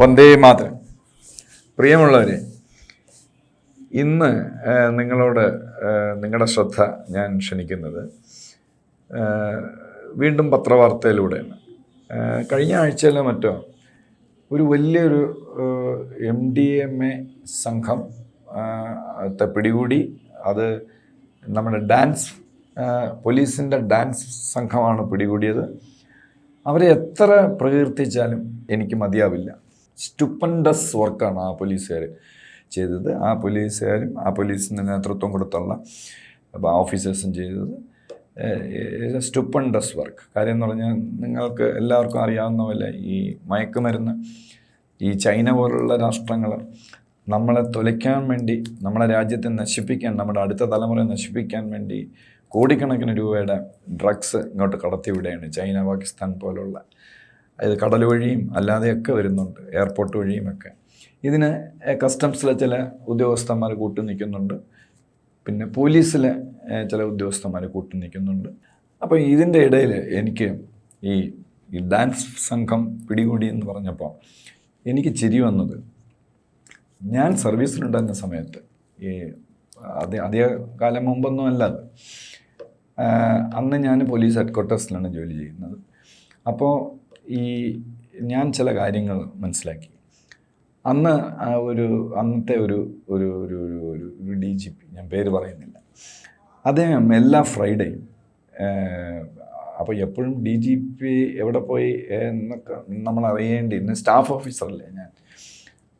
വന്ദേ മാതരം. പ്രിയമുള്ളവരെ ഇന്ന് നിങ്ങളോട് നിങ്ങളുടെ ശ്രദ്ധ ഞാൻ ക്ഷണിക്കുന്നത് വീണ്ടും പത്രവാർത്തയിലൂടെയാണ്. കഴിഞ്ഞ ആഴ്ചയിലോ മറ്റോ ഒരു വലിയൊരു എം ഡി എം എ സംഘം പിടികൂടി അത് നമ്മുടെ ഡാൻസ് പോലീസിന്റെ ഡാൻസ് സംഘമാണ് പിടികൂടിയത്. അവരെ എത്ര പ്രകീർത്തിച്ചാലും എനിക്ക് മതിയാവില്ല. സ്റ്റുപ്പൻഡസ് വർക്കാണ് ആ പോലീസുകാർ ചെയ്തത്. ആ പോലീസുകാരും ആ പോലീസിന്റെ നേതൃത്വം കൊടുത്തുള്ള ഓഫീസേഴ്സും ചെയ്തത്. സ്റ്റുപ്പൻഡസ് വർക്ക് കാര്യം എന്ന് പറഞ്ഞാൽ നിങ്ങൾക്ക് എല്ലാവർക്കും അറിയാവുന്ന പോലെ ഈ മയക്കുമരുന്ന് ഈ ചൈന പോലുള്ള രാഷ്ട്രങ്ങൾ നമ്മളെ തുലയ്ക്കാൻ വേണ്ടി നമ്മുടെ രാജ്യത്തെ നശിപ്പിക്കാൻ നമ്മുടെ അടുത്ത തലമുറയെ നശിപ്പിക്കാൻ വേണ്ടി കോടിക്കണക്കിന് രൂപയുടെ ഡ്രഗ്സ് ഇങ്ങോട്ട് കടത്തിവിടുകയാണ് ചൈന പാകിസ്ഥാൻ പോലുള്ള ഇത് കടൽ വഴിയും അല്ലാതെയൊക്കെ വരുന്നുണ്ട് എയർപോർട്ട് വഴിയുമൊക്കെ ഇതിന് കസ്റ്റംസിലെ ചില ഉദ്യോഗസ്ഥന്മാർ കൂട്ടു നിൽക്കുന്നുണ്ട്. പിന്നെ പോലീസിലെ ചില ഉദ്യോഗസ്ഥന്മാർ കൂട്ടു നിൽക്കുന്നുണ്ട്. അപ്പോൾ ഇതിന്റെ ഇടയിൽ എനിക്ക് ഈ ഈ ഡാൻസ് സംഘം പിടികൂടി എന്ന് പറഞ്ഞപ്പോൾ എനിക്ക് ചിരി വന്നത്. ഞാൻ സർവീസിലുണ്ടായിരുന്ന സമയത്ത് ഈ അത് അധിക കാലം മുമ്പൊന്നും അല്ല അത്. അന്ന് ഞാൻ പോലീസ് ഹെഡ് ക്വാർട്ടേഴ്സിലാണ് ജോലി ചെയ്യുന്നത്. അപ്പോൾ ഈ ഞാൻ ചില കാര്യങ്ങൾ മനസ്സിലാക്കി. അന്ന് ഒരു അന്നത്തെ ഒരു ഒരു ഒരു ഒരു ഒരു ഒരു ഡി ജി പി ഞാൻ പേര് പറയുന്നില്ല. അദ്ദേഹം എല്ലാ ഫ്രൈഡേയും അപ്പോൾ എപ്പോഴും ഡി ജി പി എവിടെ പോയി എന്നൊക്കെ നമ്മൾ അറിയേണ്ടിയിരുന്നു സ്റ്റാഫ് ഓഫീസറല്ലേ ഞാൻ.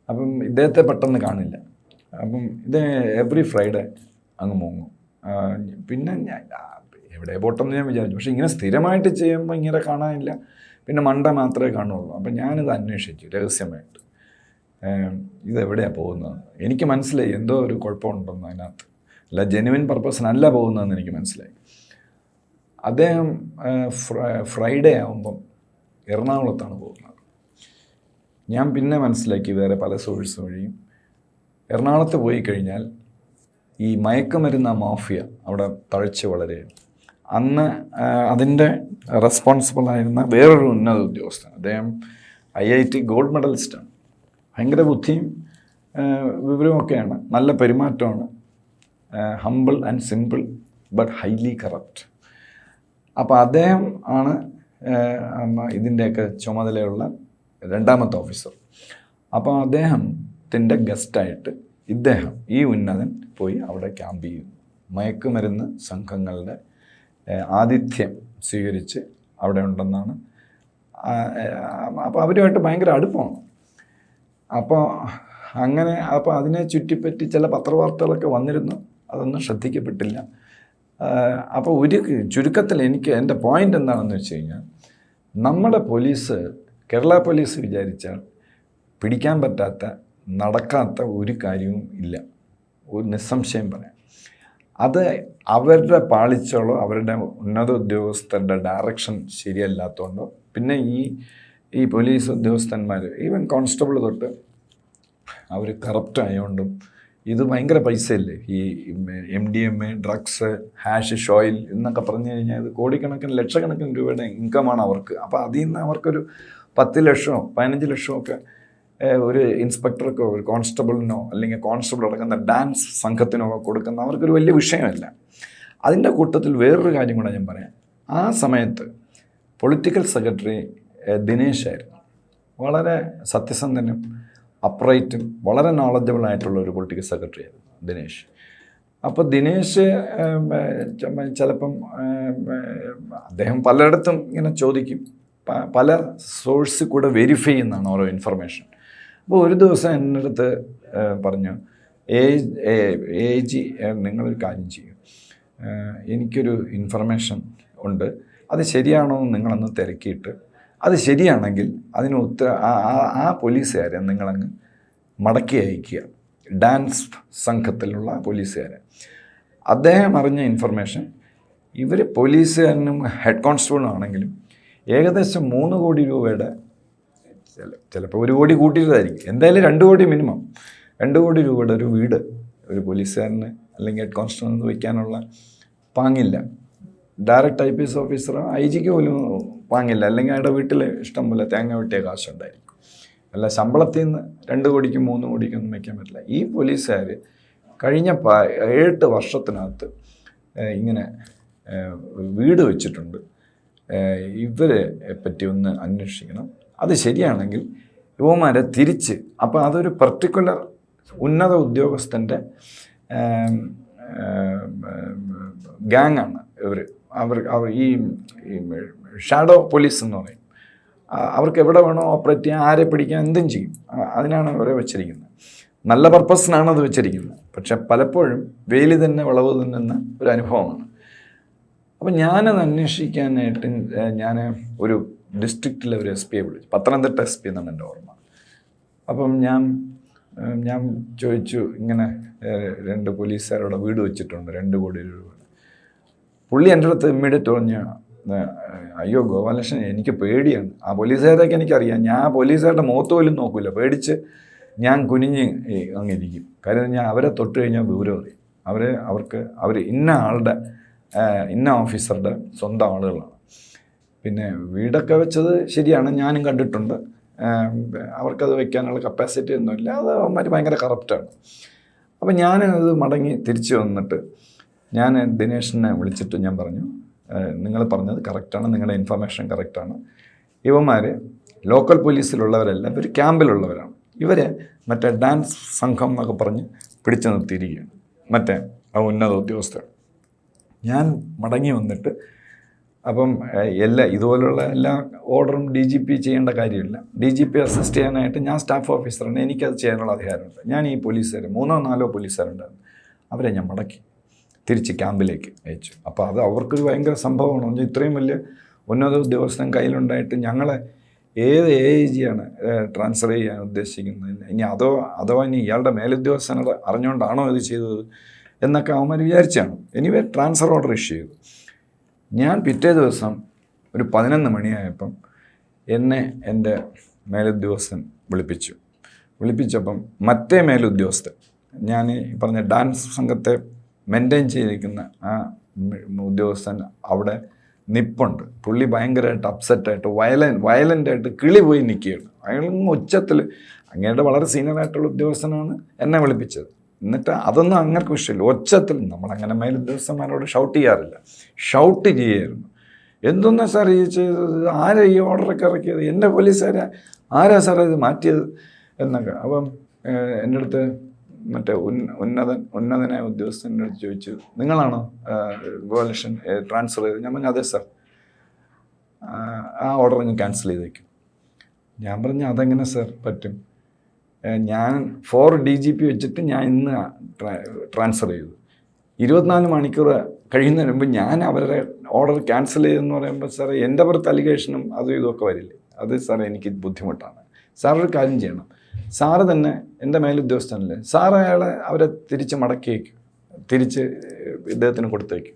അപ്പം ഇദ്ദേഹത്തെ പെട്ടെന്ന് കാണില്ല. അപ്പം ഇത് എവറി ഫ്രൈഡേ അങ്ങ് മുങ്ങും. പിന്നെ ഞാൻ എവിടെ പോട്ടെന്ന് ഞാൻ വിചാരിച്ചു. പക്ഷേ ഇങ്ങനെ സ്ഥിരമായിട്ട് ചെയ്യുമ്പോൾ ഇങ്ങനെ കാണാനില്ല. പിന്നെ മണ്ട മാത്രമേ കാണുള്ളൂ. അപ്പം ഞാനിത് അന്വേഷിച്ചു രഹസ്യമായിട്ട്. ഇതെവിടെയാണ് പോകുന്നത് എനിക്ക് മനസ്സിലായി എന്തോ ഒരു കുഴപ്പമുണ്ടെന്ന് അതിനകത്ത്. അല്ല ജെനുവിൻ പർപ്പസിനല്ല പോകുന്നതെന്ന് എനിക്ക് മനസ്സിലായി. അദ്ദേഹം ഫ്രൈഡേ ആകുമ്പം എറണാകുളത്താണ് പോകുന്നത്. ഞാൻ പിന്നെ മനസ്സിലാക്കി വേറെ പല സോഴ്സ് വഴിയും. എറണാകുളത്ത് പോയി കഴിഞ്ഞാൽ ഈ മയക്കുമരുന്ന മാഫിയ അവിടെ തഴച്ച് വളരെയാണ്. അന്ന് അതിന്റെ റെസ്പോൺസിബിൾ ആയിരുന്ന വേറൊരു ഉന്നത ഉദ്യോഗസ്ഥൻ. അദ്ദേഹം ഐ ഐ ടി ഗോൾഡ് മെഡലിസ്റ്റാണ്. ഭയങ്കര ബുദ്ധിയും വിവരമൊക്കെയാണ് നല്ല പെരുമാറ്റമാണ്. Humble and simple but highly corrupt അപ്പോൾ അദ്ദേഹം ആണ് ഇതിന്റെയൊക്കെ ചുമതലയുള്ള രണ്ടാമത്തെ ഓഫീസർ അപ്പോൾ അദ്ദേഹത്തിന്റെ ഗസ്റ്റായിട്ട് ഇദ്ദേഹം ഈ ഉന്നതൻ പോയി അവിടെ ക്യാമ്പ് ചെയ്യുന്നു. മയക്കുമരുന്ന് സംഘങ്ങളുടെ ആതിഥ്യം സ്വീകരിച്ച് അവിടെ ഉണ്ടെന്നാണ്. അപ്പോൾ അവരുമായിട്ട് ഭയങ്കര അടുപ്പമാണ്. അപ്പോൾ അങ്ങനെ അപ്പോൾ അതിനെ ചുറ്റിപ്പറ്റി ചില പത്രവാർത്തകളൊക്കെ വന്നിരുന്നു. അതൊന്നും ശ്രദ്ധിക്കപ്പെട്ടില്ല. അപ്പോൾ ഒരു ചുരുക്കത്തിൽ എനിക്ക് എന്റെ പോയിന്റ് എന്താണെന്ന് വെച്ച് കഴിഞ്ഞാൽ നമ്മുടെ പോലീസ് കേരള പോലീസ് വിചാരിച്ചാൽ പിടിക്കാൻ പറ്റാത്ത നടക്കാത്ത ഒരു കാര്യവും ഇല്ല. ഒരു നിസ്സംശയം പറയാം. അത് അവരുടെ പാളിച്ചകളോ അവരുടെ ഉന്നത ഉദ്യോഗസ്ഥരുടെ ഡയറക്ഷൻ ശരിയല്ലാത്തതുകൊണ്ടോ പിന്നെ ഈ ഈ പോലീസ് ഉദ്യോഗസ്ഥന്മാർ ഈവൻ കോൺസ്റ്റബിൾ തൊട്ട് അവർ കറപ്റ്റ് ആയതുകൊണ്ടും ഇത് ഭയങ്കര പൈസയല്ലേ? ഈ M D M A drugs hash oil എന്നൊക്കെ പറഞ്ഞു കഴിഞ്ഞാൽ ഇത് കോടിക്കണക്കിന് ലക്ഷക്കണക്കിന് രൂപയുടെ ഇൻകമാണ് അവർക്ക്. അപ്പോൾ അതിൽ നിന്ന് അവർക്കൊരു പത്ത് ലക്ഷമോ പതിനഞ്ച് ലക്ഷമോ ഒക്കെ ഒരു ഇൻസ്പെക്ടർക്കോ ഒരു കോൺസ്റ്റബിളിനോ അല്ലെങ്കിൽ കോൺസ്റ്റബിൾ അടക്കുന്ന ഡാൻസ് സംഘത്തിനോ കൊടുക്കുന്ന അവർക്കൊരു വലിയ വിഷയമല്ല. അതിന്റെ കൂട്ടത്തിൽ വേറൊരു കാര്യം കൂടെ ഞാൻ പറയാം. ആ സമയത്ത് പൊളിറ്റിക്കൽ സെക്രട്ടറി ദിനേശ് ആയിരുന്നു. വളരെ സത്യസന്ധനും അപ്രൈറ്റും വളരെ നോളജബിൾ ആയിട്ടുള്ള ഒരു പൊളിറ്റിക്കൽ സെക്രട്ടറി ആയിരുന്നു ദിനേശ്. അപ്പോൾ ദിനേശ് ചിലപ്പം അദ്ദേഹം പലയിടത്തും ഇങ്ങനെ ചോദിക്കും. പല സോഴ്സിൽ കൂടെ വെരിഫൈ ചെയ്യുന്നതാണ് ഓരോ ഇൻഫർമേഷൻ അപ്പോൾ ഒരു ദിവസം എന്റെ അടുത്ത് പറഞ്ഞു എ എ ജി നിങ്ങളൊരു കാര്യം ചെയ്യും. എനിക്കൊരു ഇൻഫർമേഷൻ ഉണ്ട്. അത് ശരിയാണോ എന്ന് നിങ്ങളൊന്ന് തിരക്കിയിട്ട്. അത് ശരിയാണെങ്കിൽ അതിന് ഉത്തര ആ- പോലീസുകാരെ നിങ്ങളങ്ങ് മടക്കി അയക്കുക ഡാൻസ് സംഘത്തിലുള്ള പോലീസുകാരെ. അദ്ദേഹം അറിഞ്ഞ ഇൻഫർമേഷൻ ഇവർ പോലീസുകാരനും ഹെഡ് കോൺസ്റ്റബിളും ആണെങ്കിലും ഏകദേശം മൂന്ന് കോടി രൂപയുടെ ചില ചിലപ്പോൾ ഒരു കോടി കൂട്ടിയിട്ടായിരിക്കും എന്തായാലും രണ്ട് കോടി മിനിമം രണ്ട് കോടി രൂപയുടെ ഒരു വീട് ഒരു പോലീസുകാരന് അല്ലെങ്കിൽ ഹെഡ് കോൺസ്റ്റബിളിന് വയ്ക്കാനുള്ള പാങ്ങില്ല. Direct I P S officer I ജിക്ക് പോലും വാങ്ങില്ല അല്ലെങ്കിൽ അയാളുടെ വീട്ടിൽ ഇഷ്ടം പോലെ തേങ്ങ വെട്ടിയ കാശുണ്ടായിരിക്കും. അല്ല ശമ്പളത്തിൽ നിന്ന് രണ്ട് കോടിക്കും മൂന്ന് കോടിക്കും ഒന്നും വയ്ക്കാൻ പറ്റില്ല. ഈ പോലീസുകാർ കഴിഞ്ഞ പ ഏഴെട്ട് വർഷത്തിനകത്ത് ഇങ്ങനെ വീട് വെച്ചിട്ടുണ്ട്. ഇവരെ പറ്റി ഒന്ന് അന്വേഷിക്കണം. അത് ശരിയാണെങ്കിൽ യുവമാരെ തിരിച്ച് അപ്പോൾ അതൊരു പർട്ടിക്കുലർ ഉന്നത ഉദ്യോഗസ്ഥന്റെ ഗ്യാങ്ങാണ് ഇവർ അവർ അവർ ഈ ഷാഡോ പോലീസ് എന്ന് പറയും. അവർക്ക് എവിടെ വേണോ ഓപ്പറേറ്റ് ചെയ്യാൻ ആരെ പിടിക്കാൻ എന്തും ചെയ്യും. അതിനാണ് അവരെ വെച്ചിരിക്കുന്നത്. നല്ല പർപ്പസിനാണ് അത് വെച്ചിരിക്കുന്നത്. പക്ഷെ പലപ്പോഴും വെയിൽ തന്നെ വിളവ് തിന്നുന്ന ഒരു അനുഭവമാണ്. അപ്പം ഞാനത് അന്വേഷിക്കാനായിട്ട് ഞാൻ ഒരു ഡിസ്ട്രിക്റ്റിലെ ഒരു എസ് പിയെ വിളിച്ചു. പത്തനംതിട്ട എസ് പി എന്നാണ് എന്റെ ഓർമ്മ. അപ്പം ഞാൻ ഞാൻ ചോദിച്ചു ഇങ്ങനെ രണ്ട് പോലീസുകാരുടെ വീട് വെച്ചിട്ടുണ്ട് രണ്ട് കോടി രൂപ. പുള്ളി എന്റെ അടുത്ത് ഇമ്മീഡിയറ്റ് പറഞ്ഞ അയ്യോ ഗോപാലകൃഷ്ണൻ എനിക്ക് പേടിയാണ്. ആ പോലീസുകാരൊക്കെ എനിക്കറിയാം. ഞാൻ പോലീസുകാരുടെ മുഖത്ത് പോലും നോക്കില്ല പേടിച്ച് ഞാൻ കുനിഞ്ഞ് അങ്ങിരിക്കും കാര്യം ഞാൻ അവരെ തൊട്ട് കഴിഞ്ഞാൽ വിവരം അറിയും അവരെ അവർക്ക് അവർ ഇന്ന ആളുടെ ഇന്ന ഓഫീസറുടെ സ്വന്തം ആളുകളാണ്. പിന്നെ വീടൊക്കെ വെച്ചത് ശരിയാണ് ഞാനും കണ്ടിട്ടുണ്ട്. അവർക്കത് വെക്കാനുള്ള കപ്പാസിറ്റി ഒന്നുമില്ല അത് അവന്മാർ ഭയങ്കര കറപ്റ്റാണ് അപ്പം ഞാൻ ഇത് മടങ്ങി തിരിച്ചു വന്നിട്ട് ഞാൻ ദിനേഷിനെ വിളിച്ചിട്ട് ഞാൻ പറഞ്ഞു നിങ്ങൾ പറഞ്ഞത് കറക്റ്റാണ് നിങ്ങളുടെ ഇൻഫർമേഷൻ കറക്റ്റാണ് ഇവന്മാർ ലോക്കൽ പോലീസിലുള്ളവരല്ല ഇവർ ക്യാമ്പിലുള്ളവരാണ് ഇവരെ മറ്റേ ഡാൻസ് സംഘം എന്നൊക്കെ പറഞ്ഞ് പിടിച്ചു നിർത്തിയിരിക്കുകയാണ്. മറ്റേ ആ ഉന്നത ഉദ്യോഗസ്ഥർ. ഞാൻ മടങ്ങി വന്നിട്ട് അപ്പം എല്ലാ ഇതുപോലുള്ള എല്ലാ ഓർഡറും ഡി ജി പി ചെയ്യേണ്ട കാര്യമില്ല. ഡി ജി പി അസിസ്റ്റ് ചെയ്യാനായിട്ട് ഞാൻ സ്റ്റാഫ് ഓഫീസറാണ്. എനിക്കത് ചെയ്യാനുള്ള അധികാരമുണ്ട്. ഞാൻ ഈ പോലീസുകാർ മൂന്നോ നാലോ പോലീസുകാരുണ്ടായിരുന്നു. അവരെ ഞാൻ മടക്കി തിരിച്ച് ക്യാമ്പിലേക്ക് അയച്ചു. അപ്പോൾ അത് അവർക്കൊരു ഭയങ്കര സംഭവമാണ്. എന്ന് ഇത്രയും വലിയ ഉന്നത ഉദ്യോഗസ്ഥൻ കയ്യിലുണ്ടായിട്ട് ഞങ്ങളെ ഏത് എ ഐ ജിയാണ് ട്രാൻസ്ഫർ ചെയ്യാൻ ഉദ്ദേശിക്കുന്നത്? ഇനി അതോ അഥവാ ഇനി ഇയാളുടെ മേലുദ്യോഗസ്ഥനോട് അറിഞ്ഞുകൊണ്ടാണോ ഇത് ചെയ്തത്? എന്നൊക്കെ അവന്മാർ വിചാരിച്ചാണ്. എനിവേ ട്രാൻസ്ഫർ ഓർഡർ ഇഷ്യൂ ചെയ്തു. ഞാൻ പിറ്റേ ദിവസം ഒരു പതിനൊന്ന് മണിയായപ്പം എന്നെ എന്റെ മേലുദ്യോഗസ്ഥൻ വിളിപ്പിച്ചു. വിളിപ്പിച്ചപ്പം മറ്റേ മേലുദ്യോഗസ്ഥൻ ഞാൻ ഈ പറഞ്ഞ ഡാൻസ് സംഘത്തെ മെയിന്റെയിൻ ചെയ്തിരിക്കുന്ന ആ ഉദ്യോഗസ്ഥൻ അവിടെ നിപ്പുണ്ട്. പുള്ളി ഭയങ്കരമായിട്ട് അപ്സെറ്റായിട്ട് വയലൻ വയലന്റായിട്ട് കിളി പോയി നിൽക്കുകയാണ്. അയാൾ ഉച്ചത്തിൽ അങ്ങയുടെ വളരെ സീനിയറായിട്ടുള്ള ഉദ്യോഗസ്ഥനാണ് എന്നെ വിളിപ്പിച്ചത്. എന്നിട്ട് അതൊന്നും അങ്ങർക്ക് വിഷയമില്ല. ഒച്ചത്തിൽ നമ്മളങ്ങനെ മേലുദ്യോഗസ്ഥന്മാരോട് ഷൗട്ട് ചെയ്യാറില്ല. ഷൗട്ട് ചെയ്യായിരുന്നു. എന്തൊന്നാ സാർ ഈ ചെയ്തത്? ആരാ ഈ ഓർഡറൊക്കെ ഇറക്കിയത്? എന്റെ പോലീസുകാരെ ആരാ? സാർ ഇത് മാറ്റിയത്? എന്നൊക്കെ. അപ്പം എന്റെ അടുത്ത് മറ്റേ ഉന്ന ഉന്നതൻ ഉന്നതനായ ഉദ്യോഗസ്ഥന്റെ അടുത്ത് ചോദിച്ചു. നിങ്ങളാണോ ഗോപാലകൃഷ്ണൻ ട്രാൻസ്ഫർ ചെയ്തത്? ഞാൻ പറഞ്ഞു അതെ സാർ ആ ഓർഡർ അങ്ങ് ക്യാൻസൽ ചെയ്തേക്കും. ഞാൻ പറഞ്ഞു അതെങ്ങനെ സാർ പറ്റും? ഞാൻ ഫോർ ഡി ജി പി വെച്ചിട്ട് ഞാൻ ഇന്ന് ട്രാൻസ്ഫർ ചെയ്തു. ഇരുപത്തിനാല് മണിക്കൂർ കഴിയുന്നതിന് മുമ്പ് ഞാൻ അവരുടെ ഓർഡർ ക്യാൻസൽ ചെയ്തെന്ന് പറയുമ്പോൾ സാറേ എന്റെ പുറത്ത് അലിഗേഷനും അതും ഇതൊക്കെ വരില്ലേ? അത് സാറേ എനിക്ക് ബുദ്ധിമുട്ടാണ്. സാർ ഒരു കാര്യം ചെയ്യണം. സാറ് തന്നെ എന്റെ മേലുദ്യോഗസ്ഥനല്ലേ സാർ അയാളെ അവരെ തിരിച്ച് മടക്കി വയ്ക്കും. തിരിച്ച് ഇദ്ദേഹത്തിന് കൊടുത്തേക്കും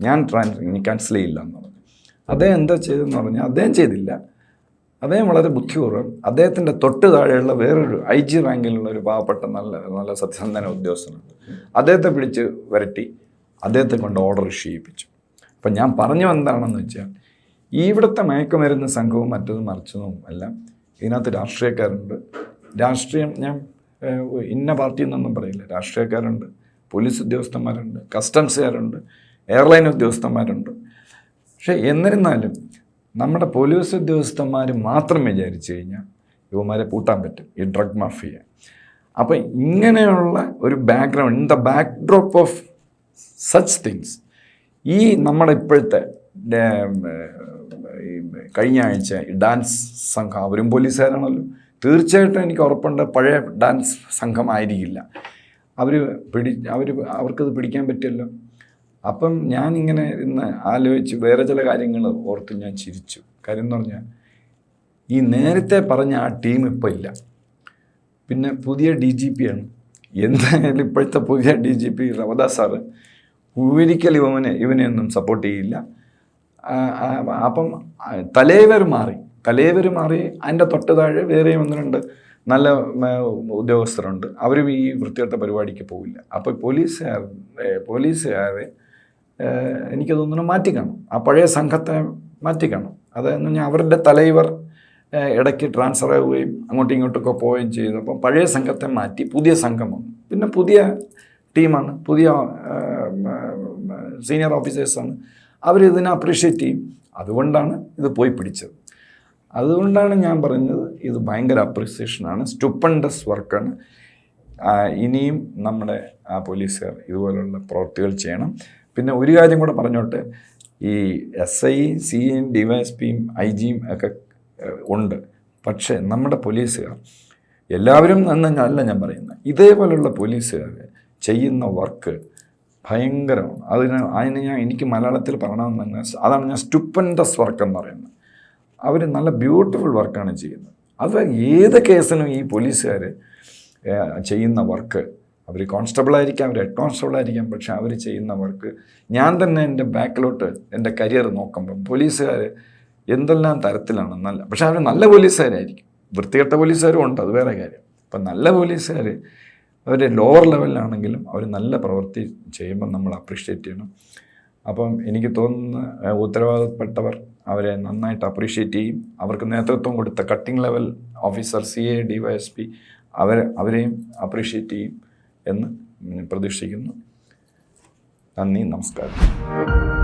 ഞാൻ ട്രാൻസ് ക്യാൻസൽ ചെയ്യില്ല എന്ന് പറഞ്ഞു. അദ്ദേഹം എന്താ ചെയ്തെന്ന് പറഞ്ഞാൽ അദ്ദേഹം ചെയ്തില്ല. അദ്ദേഹം വളരെ ബുദ്ധിപൂർവം അദ്ദേഹത്തിന്റെ തൊട്ട് താഴെയുള്ള വേറൊരു ഐ ജി റാങ്കിലുള്ള ഒരു പാവപ്പെട്ട നല്ല നല്ല സത്യസന്ധന ഉദ്യോഗസ്ഥനുണ്ട്. അദ്ദേഹത്തെ പിടിച്ച് വരട്ടി അദ്ദേഹത്തെ കൊണ്ട് ഓർഡർ ഇഷ്യൂ ചെയ്യിപ്പിച്ചു. അപ്പം ഞാൻ പറഞ്ഞു എന്താണെന്ന് വെച്ചാൽ ഇവിടുത്തെ മയക്കുമരുന്ന് സംഘവും മറ്റതും മറിച്ചതും എല്ലാം ഇതിനകത്ത് രാഷ്ട്രീയക്കാരുണ്ട്. രാഷ്ട്രീയം ഞാൻ ഇന്ന പാർട്ടി എന്നൊന്നും പറയില്ല. രാഷ്ട്രീയക്കാരുണ്ട് പോലീസ് ഉദ്യോഗസ്ഥന്മാരുണ്ട് കസ്റ്റംസുകാരുണ്ട് എയർലൈൻ ഉദ്യോഗസ്ഥന്മാരുണ്ട്. പക്ഷേ എന്നിരുന്നാലും നമ്മുടെ പോലീസ് ഉദ്യോഗസ്ഥന്മാർ മാത്രം വിചാരിച്ചു കഴിഞ്ഞാൽ ഇവന്മാരെ പൂട്ടാൻ പറ്റും ഈ ഡ്രഗ് മാഫിയ അപ്പം ഇങ്ങനെയുള്ള ഒരു background in the backdrop of such things ഈ നമ്മുടെ ഇപ്പോഴത്തെ കഴിഞ്ഞ ആഴ്ച ഡാൻസ് സംഘം അവരും പോലീസുകാരാണല്ലോ. തീർച്ചയായിട്ടും എനിക്ക് ഉറപ്പുണ്ട് പഴയ ഡാൻസ് സംഘമായിരിക്കില്ല അവർ പിടി അവർ അവർക്കത് പിടിക്കാൻ പറ്റിയല്ലോ. അപ്പം ഞാൻ ഇങ്ങനെ ഇന്ന് ആലോചിച്ച് വേറെ ചില കാര്യങ്ങൾ ഓർത്ത് ഞാൻ ചിരിച്ചു. കാര്യം എന്ന് പറഞ്ഞാൽ ഈ നേരത്തെ പറഞ്ഞ ആ ടീം ഇപ്പോൾ ഇല്ല. പിന്നെ പുതിയ ഡി ജി പി ആണ് എന്തായാലും ഇപ്പോഴത്തെ പുതിയ D G P Ravada sir ഒരിക്കൽ ഇവനെ ഇവനെയൊന്നും സപ്പോർട്ട് ചെയ്യില്ല. അപ്പം തലേവർ മാറി. തലേവർ മാറി അതിന്റെ തൊട്ട് താഴെ വേറെയും ഒന്ന് രണ്ട് നല്ല ഉദ്യോഗസ്ഥരുണ്ട്. അവരും ഈ വൃത്തികെട്ട പരിപാടിക്ക് പോവില്ല. അപ്പോൾ പോലീസുകാർ പോലീസുകാരെ എനിക്ക് തോന്നുന്നു മാറ്റിക്കാണും. ആ പഴയ സംഘത്തെ മാറ്റിക്കാണും. അതെന്ന് പറഞ്ഞാൽ അവരുടെ തലൈവർ ഇടയ്ക്ക് ട്രാൻസ്ഫർ ആവുകയും അങ്ങോട്ടും ഇങ്ങോട്ടൊക്കെ പോവുകയും ചെയ്തു. അപ്പം പഴയ സംഘത്തെ മാറ്റി പുതിയ സംഘം വന്നു. പിന്നെ പുതിയ ടീമാണ് പുതിയ സീനിയർ ഓഫീസേഴ്സാണ് അവരിതിനെ അപ്രീഷിയേറ്റ് ചെയ്യും. അതുകൊണ്ടാണ് ഇത് പോയി പിടിച്ചത്. അതുകൊണ്ടാണ് ഞാൻ പറഞ്ഞത് ഇത് ഭയങ്കര അപ്രിസിയേഷനാണ് സ്റ്റുപ്പൻഡസ് വർക്കാണ് ഇനിയും നമ്മുടെ പോലീസുകാർ ഇതുപോലുള്ള പ്രവൃത്തികൾ ചെയ്യണം. പിന്നെ ഒരു കാര്യം കൂടെ പറഞ്ഞോട്ടെ. ഈ എസ് ഐ സിയും എം ഡി വൈ എസ് പിയും ഐ ജിയും ഒക്കെ ഉണ്ട്. പക്ഷേ നമ്മുടെ പോലീസുകാർ എല്ലാവരും എന്നല്ല ഞാൻ പറയുന്നത് ഇതേപോലുള്ള പോലീസുകാർ ചെയ്യുന്ന വർക്ക് ഭയങ്കരമാണ്. അതിന് അതിന് ഞാൻ എനിക്ക് മലയാളത്തിൽ പറയണമെന്ന് അതാണ് ഞാൻ സ്റ്റുപ്പൻഡസ് വർക്ക് എന്ന് പറയുന്നത്. അവർ നല്ല ബ്യൂട്ടിഫുൾ വർക്കാണ് ചെയ്യുന്നത്. അത് ഏത് കേസിനും ഈ പോലീസുകാർ ചെയ്യുന്ന വർക്ക് അവർ കോൺസ്റ്റബിൾ ആയിരിക്കാം അവർ ഹെഡ് കോൺസ്റ്റബിൾ ആയിരിക്കാം പക്ഷെ അവർ ചെയ്യുന്ന വർക്ക് ഞാൻ തന്നെ എന്റെ ബാക്കിലോട്ട് എന്റെ കരിയർ നോക്കുമ്പം പോലീസുകാർ എന്തെല്ലാം തരത്തിലാണ് നല്ല പക്ഷെ അവർ നല്ല പോലീസുകാരായിരിക്കും. വൃത്തികെട്ട പോലീസുകാരും ഉണ്ട് അത് വേറെ കാര്യം. അപ്പം നല്ല പോലീസുകാർ അവർ ലോവർ ലെവലിലാണെങ്കിലും അവർ നല്ല പ്രവൃത്തി ചെയ്യുമ്പോൾ നമ്മൾ അപ്രീഷിയേറ്റ് ചെയ്യണം. അപ്പം എനിക്ക് തോന്നുന്ന ഉത്തരവാദപ്പെട്ടവർ അവരെ നന്നായിട്ട് അപ്രീഷിയേറ്റ് ചെയ്യും. അവർക്ക് നേതൃത്വം കൊടുത്ത cutting level officer C A D Y S P അവർ അവരെയും അപ്രീഷിയേറ്റ് ചെയ്യും. എന്ന് പ്രതീക്ഷിക്കുന്നു. നന്ദി നമസ്കാരം.